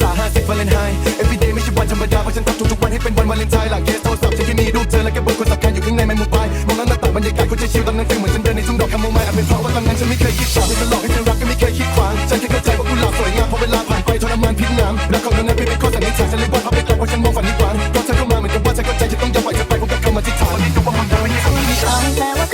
สา50วาเลนไฮน์ every day ไม่ใช่วันธรรมดาเพราะฉันทำทุกๆวันให้เป็นวันวาเลนไทน์หลังเคสโทรศัพท์ที่แค่นี้รูปเธอและแค่เบอร์คนสำคัญอยู่ข้างในมันมุมไปมองแล้วหน้าต่าบรรยากาศคนจะชิลตอนนั้นฟิลเหมือนฉันเดินในทุ่งดอกคาโมไมล์อาจเป็นเพราะว่าตอนนั้นฉันไม่เคยคิดฝันฉันหลอกให้เธอรักก็ไม่เคยคิดขวางฉันแค่เข้าใจว่ากุหลาบสวยงามเพราะเวลาผ่านไปทรมานพิษน้ำรักของเธอนั้นเป็นข้อสันนิษฐานฉันเลยว่าเขาไม่กลับเพราะฉันมองฝันนิรันดางเพราะเธอเข้ามาเหมือนกับว่าฉันเข้าใจจะต้องยอมปล่อยเธอไปเพราะเธเข้ามาที่ฐานนี่ก็ว่ามันทด้ฉันมีฉันแปลว่า